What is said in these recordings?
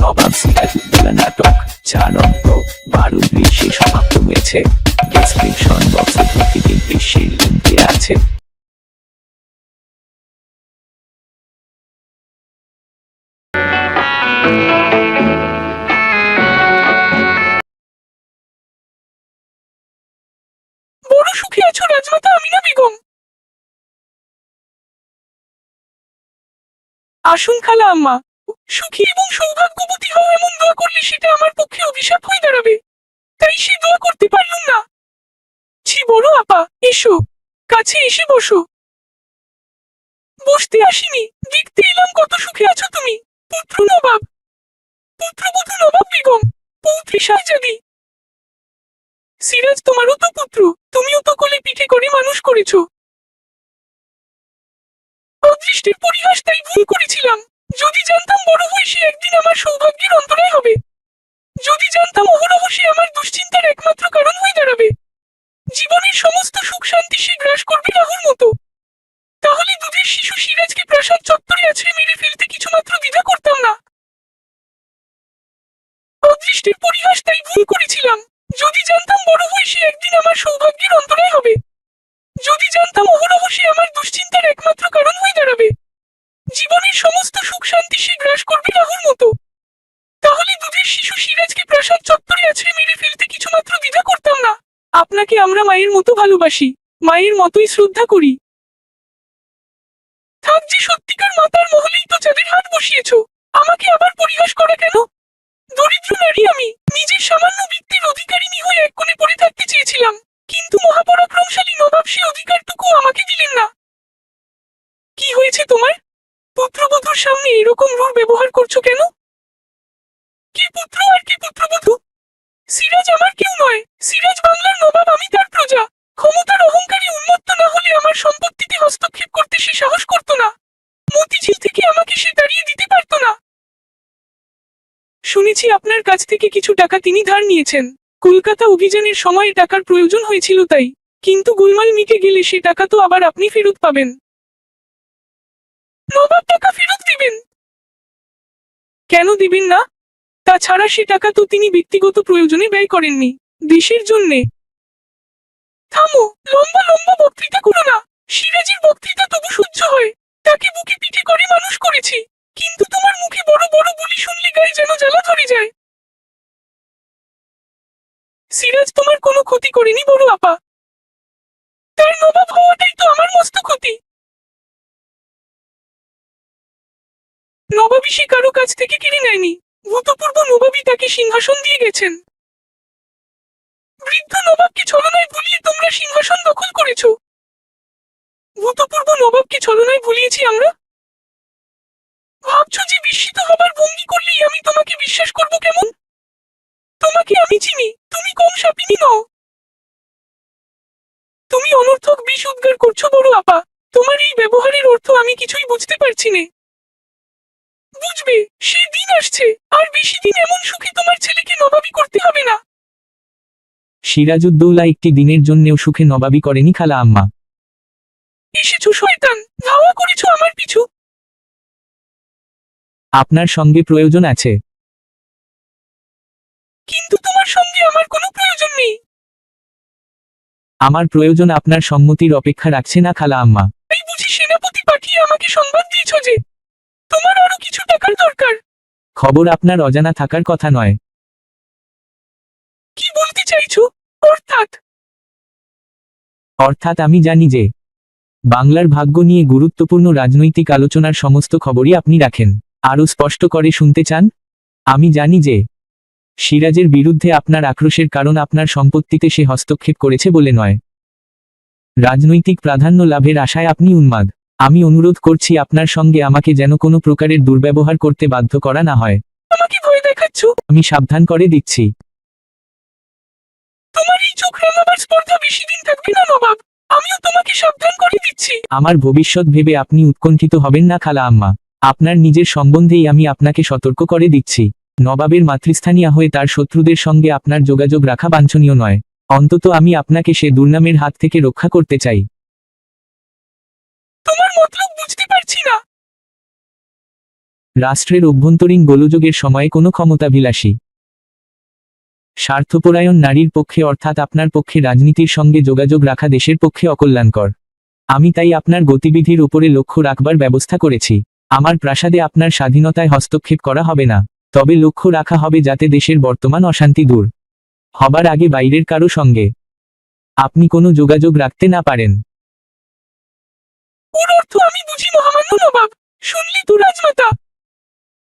নবাব সিরাজউদ্দৌলা নাটক বারো সমাপ্ত হয়েছে। ডেসক্রিপশন বক্সে লিঙ্ক আছে। সুখে আছো বেগম? আসুন খালা আম্মা। সুখী এবং সৌভাগ্যবতী হও এমন দোয়া করলে সেটা আমার পক্ষে অভিশাপ হয়ে দাঁড়াবে। তাই সে দোয়া করতে পারলাম না। ছি, বড় আপা, এসো, কাছে এসে বসো। বসতে আসিনি, দেখতে এলাম কত সুখে আছো তুমি। পুত্র নবাব, পুত্রবধূ নবাব বেগম, পৌত্রী শাহজাদি। সিরাজ তোমারও তো পুত্র, তুমিও তো কোলে পিঠে করে মানুষ করেছ। অদৃষ্টের পরিহাস তাই ভুল করেছিলাম। যদি জানতাম বড় হয়ে সে একদিন আমার সৌভাগ্যের অন্তরায় হবে। যদি জানতাম অহরহ আমার দুশ্চিন্তার একমাত্র কারণ হয়ে দাঁড়াবে। জীবনের সমস্ত সুখ শান্তি সে গ্রাস করবে রাহুর মতো। তাহলে দুধের শিশু সিরাজকে প্রাসাদ চত্বরে আছে মেরে ফেলতে কিছুমাত্র দ্বিধা করতাম না। অদৃষ্টের পরিহাস তাই ভুল করেছিলাম। যদি জানতাম বড় হয়ে সে একদিন আমার সৌভাগ্যের অন্তরায় হবে। যদি জানতাম অহরহ আমার দুশ্চিন্তার একমাত্র কারণ হয়ে দাঁড়াবে। জীবনের সমস্ত সুখ শান্তি সে গ্রাস করবে রাহুর মতো। তাহলে দুধের শিশু সিরাজকে প্রাসাদ চত্বরে আছে মেরে ফেলতে কিছুমাত্র দ্বিধা করতাম না। আপনাকে আমরা মায়ের মতো ভালোবাসি, মায়ের মতোই শ্রদ্ধা করি। থাক যে সত্যিকার মাতার মহলেই তো চাঁদের হাত বসিয়েছ, আমাকে আবার পরিহাস করা কেন? দরিদ্র নারী আমি, নিজের সামান্য বৃত্তির অধিকারিণী হয়ে এক কোণে পড়ে থাকতে চেয়েছিলাম, কিন্তু মহাপরাক্রমশালী নবাব সে অধিকারটুকু আমাকে দিলেন না। কি হয়েছে তোমার? পুত্রবধূর সামনে এরকম রূঢ় ব্যবহার করছ কেন? কে পুত্র আর কি পুত্রবধূ? সিরাজ আমার কেউ নয়। সিরাজ বাংলার নবাব, আমি তার প্রজা। ক্ষমতার অহংকারী উন্মত্ত না হলে আমার সম্পত্তিতে হস্তক্ষেপ করতে সে সাহস করত না। মতিঝিল থেকে আমাকে সে তাড়িয়ে দিতে পারত না। শুনেছি আপনার কাছ থেকে কিছু টাকা তিনি ধার নিয়েছেন। কলকাতা অভিযানের সময় টাকার প্রয়োজন হয়েছিল তাই। কিন্তু গোলমাল মিকে গেলে সে টাকা তো আবার আপনি ফেরত পাবেন। নবাব টাকা ফেরত দিবেন? কেন দিবেন না? তাছাড়া সে টাকা তো তিনি ব্যক্তিগত প্রয়োজনে ব্যয় করেননি, দেশের জন্যে। থামো, লম্বা লম্বা বক্তৃতা করো না। সিরাজের বক্তৃতা তবু সহ্য হয়। তাকে বুকে পিঠে করে মানুষ করেছি। কিন্তু তোমার মুখে বড় বড় বলি শুনলে গায়ে যেন জ্বালা ধরে যায়। সিরাজ তোমার কোনো ক্ষতি করেনি বড় আপা। তার নবাব হওয়াটাই তো আমার মস্ত ক্ষতি। নবাবী সে কারও কাছ থেকে কিনে নেয়নি। ভূতপূর্ব নবাবী তাকে সিংহাসন দিয়ে গেছেন। বৃদ্ধ নবাবকে ছলনায় ভুলিয়ে তোমরা সিংহাসন দখল করেছ। ভূতপূর্ব নবাবকে ছলনায় ভুলিয়েছি আমরা? ভাবছ যে বিস্মিত হবার ভঙ্গি করলেই আমি তোমাকে বিশ্বাস করব কেমন? তোমাকে আমি চিনি, তুমি কম সাপিনি নও। তুমি অনর্থক বিষ উদ্গার করছ বড় আপা। তোমার এই ব্যবহারের অর্থ আমি কিছুই বুঝতে পারছি না। বুঝবে সেই দিন আসছে। আর বেশি দিন এমন সুখে তোমার ছেলেকে নবাবী করতে হবে না। সিরাজউদ্দৌলা একটি দিনের জন্যেও সুখে নবাবি করেনি খালা আম্মা। এসেছ শয়তান! ধাওয়া করেছ আমার পিছু। আপনার সঙ্গে প্রয়োজন আছে। কিন্তু তোমার সঙ্গে আমার কোনো প্রয়োজন নেই। আমার প্রয়োজন আপনার সম্মতির অপেক্ষা রাখছে না খালা আম্মা। এই বুঝি সেনাপতি পাঠিয়ে আমাকে সংবাদ দিয়েছ যে তোমার আরও কিছু টাকার দরকার। খবর আপনার অজানা থাকার কথা নয়। কি বলতে চাইছো? অর্থাৎ? অর্থাৎ আমি জানি যে বাংলার ভাগ্য নিয়ে গুরুত্বপূর্ণ রাজনৈতিক আলোচনার সমস্ত খবরই আপনি রাখেন। আরও স্পষ্ট করে শুনতে চান? আমি জানি যে সিরাজের বিরুদ্ধে আপনার আক্রোশের কারণ আপনার সম্পত্তিতে সে হস্তক্ষেপ করেছে বলে নয়। রাজনৈতিক প্রাধান্য লাভের আশায় আপনি উন্মাদ। আমি অনুরোধ করছি আপনার সঙ্গে আমাকে যেন কোনো প্রকারের দুর্ব্যবহার করতে বাধ্য করা না হয়। আমাকে ভয় দেখাচ্ছ? আমি সাবধান করে দিচ্ছি। তোমার এই চোখ রাঙাবার স্পর্ধা বেশি দিন থাকবে না নবাব। আমিও তোমাকে সাবধান করে দিচ্ছি। আমার ভবিষ্যৎ ভেবে আপনি উৎকণ্ঠিত হবেন না খালা আম্মা। আপনার নিজের সম্বন্ধেই আমি আপনাকে সতর্ক করে দিচ্ছি। নবাবের মাতৃস্থানীয় হয়ে তার শত্রুদের সঙ্গে আপনার যোগাযোগ রাখা বাঞ্ছনীয় নয়। অন্তত আমি আপনাকে সে দুর্নামের হাত থেকে রক্ষা করতে চাই। রাষ্ট্রের অভ্যন্তরীণ গোলযোগের সময়ে কোনো ক্ষমতাভিলাষী স্বার্থপরায়ণ নারীর পক্ষে অর্থাৎ আপনার পক্ষে রাজনীতির সঙ্গে যোগাযোগ রাখা দেশের পক্ষে অকল্যাণকর। আমি তাই আপনার গতিবিধির উপরে লক্ষ্য রাখবার ব্যবস্থা করেছি। আমার প্রাসাদে আপনার স্বাধীনতায় হস্তক্ষেপ করা হবে না, তবে লক্ষ্য রাখা হবে যাতে দেশের বর্তমান অশান্তি দূর হবার আগে বাইরের কারও সঙ্গে আপনি কোনো যোগাযোগ রাখতে না পারেন। অর্থ আমি বুঝি মহামান্য নবাব। শুনলি তো রাজমাতা?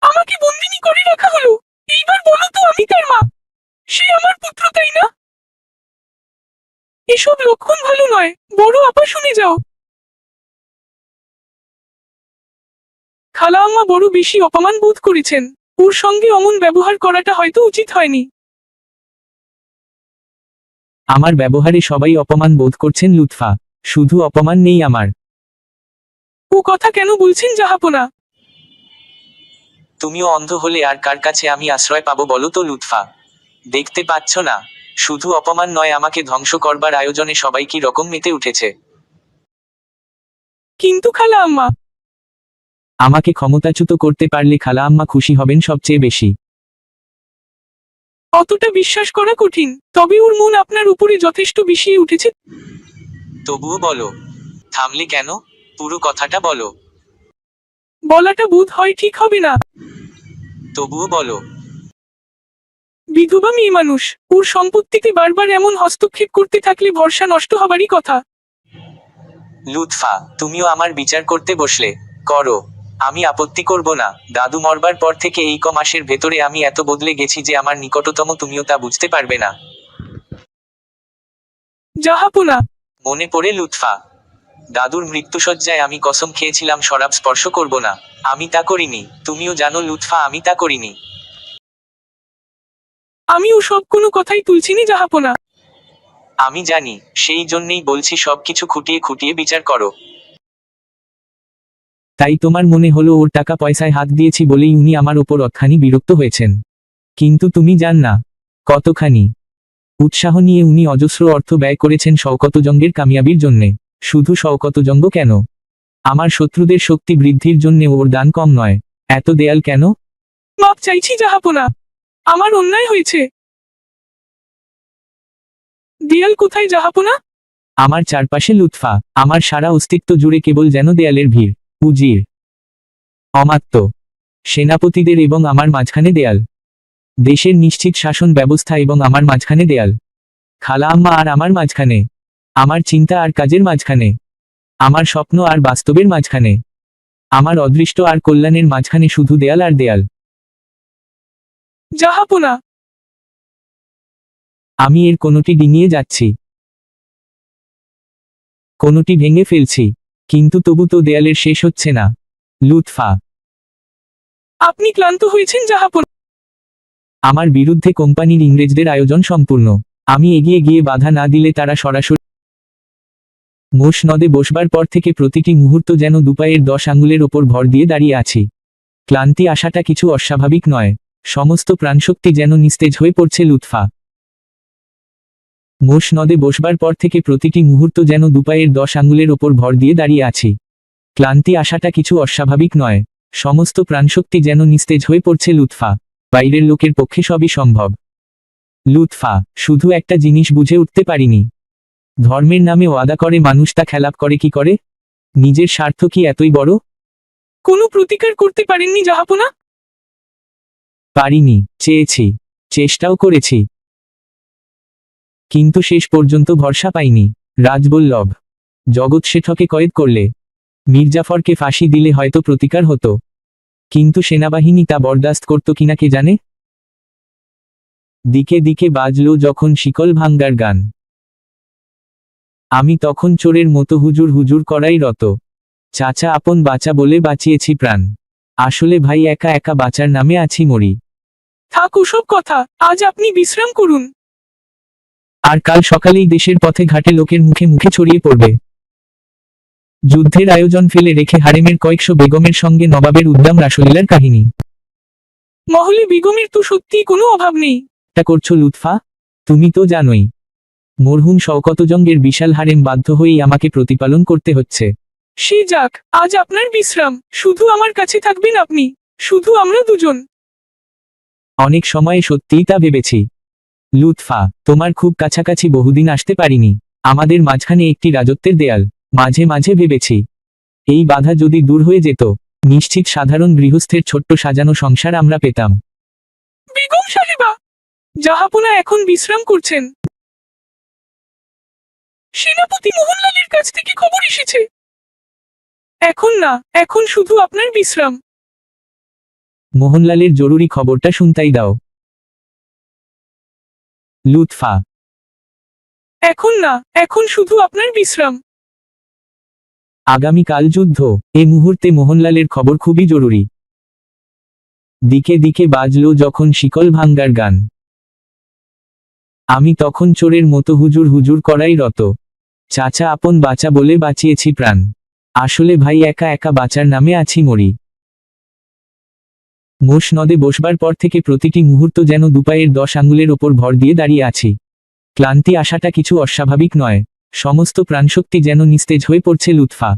আমাকে বন্দিনী করে রাখা হলো। এইবার বলো তো, আমি তার মা? সে আমার পুত্র, তাই না? এসব লক্ষণ ভালো নয়, বড় আপা শুনে যাও। খালা আম্মা বড় বেশি অপমান বোধ করেছেন। ওর সঙ্গে অমন ব্যবহার করাটা হয়তো উচিত হয়নি। আমার ব্যবহারে সবাই অপমান বোধ করছেন লুৎফা। শুধু অপমান নেই আমার। ও কথা কেন বলছেন জাহাপনা? তুমিও অন্ধ হলে আর কার কাছে আমি আশ্রয় পাবো বলো তো লুৎফা? দেখতে পাচ্ছ না শুধু অপমান নয় আমাকে ধ্বংস করবার আয়োজনে সবাই কি রকম মেতে উঠেছে? কিন্তু খালা আম্মা। আমাকে ক্ষমতাচ্যুত করতে পারলে খালা আম্মা খুশি হবেন সবচেয়ে বেশি। অতটা বিশ্বাস করা কঠিন তবে ওর মন আপনার উপরে যথেষ্ট বিষিয়ে উঠেছে। তবুও বলো থামলে কেন? পুরো কথাটা বলো। বলাটা বোধ হয় ঠিক হবে না। তবুও বলো। বিধবা মেয়ে মানুষ ওর সম্পত্তিতে বারবার এমন হস্তক্ষেপ করতে থাকলে ভরসা নষ্ট হবারই কথা। লুৎফা তুমিও আমার বিচার করতে বসলে। করো। আমি আপত্তি করব না। দাদু মরবার পর থেকে এই ক মাসের ভেতরে আমি এত বদলে গেছি যে আমার নিকটতম তুমিও তা বুঝতে পারবে না। জাহাপনা মনে পড়ে লুৎফা দাদুর মৃত্যুসজ্জায় আমি কসম খেয়েছিলাম শরাব স্পর্শ করব না। আমি তা করিনি। তুমিও জানো লুৎফা আমি তা করিনি। আমি ও সব কোনো কথাই তুলছিনি জাহাপনা। আমি জানি সেই জন্যেই বলছি সবকিছু খুঁটিয়ে খুঁটিয়ে বিচার করো। তাই তোমার মনে হলো ওর টাকা পয়সায় হাত দিয়েছি বলেই উনি আমার ওপর অতখানি বিরক্ত হয়েছেন। কিন্তু তুমি জান না কতখানি। উৎসাহ নিয়ে উনি অজস্র অর্থ ব্যয় করেছেন শওকতজঙ্গের কামিয়াবির জন্যে। শুধু শওকতজঙ্গ কেন? আমার শত্রুদের শক্তি বৃদ্ধির জন্যে ওর দান কম নয়। এত দেয়াল কেন? মাপ চাইছি জাহাপনা আমার অন্যায় হয়েছে। দেয়াল কোথায় জাহাপনা আমার চারপাশে লুৎফা। আমার সারা অস্তিত্ব জুড়ে কেবল যেন দেয়ালের ভিড়। উজির। অমাত্য। সেনাপতিদের এবং আমার মাঝখানে দেয়াল। দেশের নিশ্চিত শাসন ব্যবস্থা এবং আমার মাঝখানে দেয়াল। খালা আম্মা আর আমার মাঝখানে। আমার চিন্তা আর কাজের মাঝখানে, আমার স্বপ্ন আর বাস্তবের মাঝখানে, আমার অদৃষ্ট আর কল্যাণের মাঝখানে শুধু দেয়াল আর দেয়াল। জাহাপনা আমি এর কোনোটি ডিঙিয়ে যাচ্ছি। কোনোটি ভেঙে ফেলছি, কিন্তু তবু তো দেয়ালের শেষ হচ্ছে না। লুৎফা। আপনি ক্লান্ত হয়েছেন জাহাপনা আমার বিরুদ্ধে কোম্পানির ইংরেজদের আয়োজন সম্পূর্ণ। আমি এগিয়ে গিয়ে বাধা না দিলে তারা সরাসরি মোষ নদে বসবার পর থেকে প্রতিটি মুহূর্ত যেন দুপায়ের দশ আঙুলের ওপর ভর দিয়ে দাঁড়িয়ে আছি। ক্লান্তি আসাটা কিছু অস্বাভাবিক নয়, সমস্ত প্রাণশক্তি যেন নিস্তেজ হয়ে পড়ছে লুৎফা। মোষ নদে বসবার পর থেকে প্রতিটি মুহূর্ত যেন দুপায়ের দশ আঙুলের ওপর ভর দিয়ে দাঁড়িয়ে আছি। ক্লান্তি আসাটা কিছু অস্বাভাবিক নয়, সমস্ত প্রাণশক্তি যেন নিস্তেজ হয়ে পড়ছে লুৎফা। বাইরের লোকের পক্ষে সবই সম্ভব। লুৎফা, শুধু একটা জিনিস বুঝে উঠতে পারিনি। ধর্মের নামে ওয়াদা করে মানুষ তা খেলাপ করে, কি করে? নিজের স্বার্থ কি এতই বড়? কোনো প্রতিকার করতে পারেননি জাহাপনা? পারিনি, চেয়েছি, চেষ্টাও করেছি। কিন্তু শেষ পর্যন্ত ভরসা পাইনি। রাজবল্লভ, জগৎ শেঠকে কয়েদ করলে, মির্জাফরকে ফাঁসি দিলে হয়তো প্রতিকার হতো। কিন্তু সেনাবাহিনী তা বরদাস্ত করত কিনা কে জানে? দিকে দিকে বাজলো যখন শিকল ভাঙ্গার গান। আমি তখন চোরের মতো হুজুর হুজুর করাই রত। চাচা আপন বাঁচা বলে বাঁচিয়েছি প্রাণ। আসলে ভাই একা একা বাঁচার নামে আছি মরি। থাক ওসব কথা আজ আপনি বিশ্রাম করুন। আর কাল সকালেই দেশের পথে ঘাটে লোকের মুখে মুখে ছড়িয়ে পড়বে। যুদ্ধের আয়োজন ফেলে রেখে হারেমের কয়েকশো বেগমের সঙ্গে নবাবের উদ্দাম রাসলীলার কাহিনী। মহলে বেগমের তো সত্যিই কোনো অভাব নেই। টা করছ লুৎফা? তুমি তো জানোই। মরহুম শওকতজঙ্গের বিশাল হারেম বাধ্য হয়েই আমাকে প্রতিপালন করতে হচ্ছে। সে যাক, আজ আপনার বিশ্রাম। শুধু আমার কাছে থাকবেন আপনি। শুধু আমরা দুজন। অনেক সময়ে সত্যিই তা ভেবেছি। লুৎফা, তোমার খুব কাছাকাছি বহুদিন আসতে পারিনি। আমাদের মাঝখানে একটি রাজত্বের দেয়াল। মাঝে মাঝে ভেবেছি। এই বাধা যদি দূর হয়ে যেত, নিশ্চিত সাধারণ গৃহস্থের ছোট্ট সাজানো সংসার আমরা পেতাম। বেগম সাহেবা! জাহাপনা এখন বিশ্রাম করছেন সেনাপতি মোহনলালের কাছ থেকে খবর এসেছে। এখন না এখন শুধু আপনার বিশ্রাম। মোহনলালের জরুরি খবরটা শুনতাই দাও। লুৎফা। এখন না এখন শুধু আপনার বিশ্রাম। আগামীকাল যুদ্ধ এ মুহূর্তে মোহনলালের খবর খুবই জরুরি। দিকে দিকে বাজল যখন শিকল ভাঙ্গার গান। আমি তখন চোরের মতো হুজুর হুজুর করাই রত। চাচা আপন বাঁচা বলে বাঁচিয়েছি প্রাণ। আসলে ভাই একা একা বাঁচার নামে আছি মরি। মোষ নদে বসবার পর থেকে প্রতিটি মুহূর্ত যেন দুপায়ের দশ আঙুলের ওপর ভর দিয়ে দাঁড়িয়ে আছি। ক্লান্তি আসাটা কিছু অস্বাভাবিক নয়। সমস্ত প্রাণশক্তি যেন নিস্তেজ হয়ে পড়ছে লুৎফা।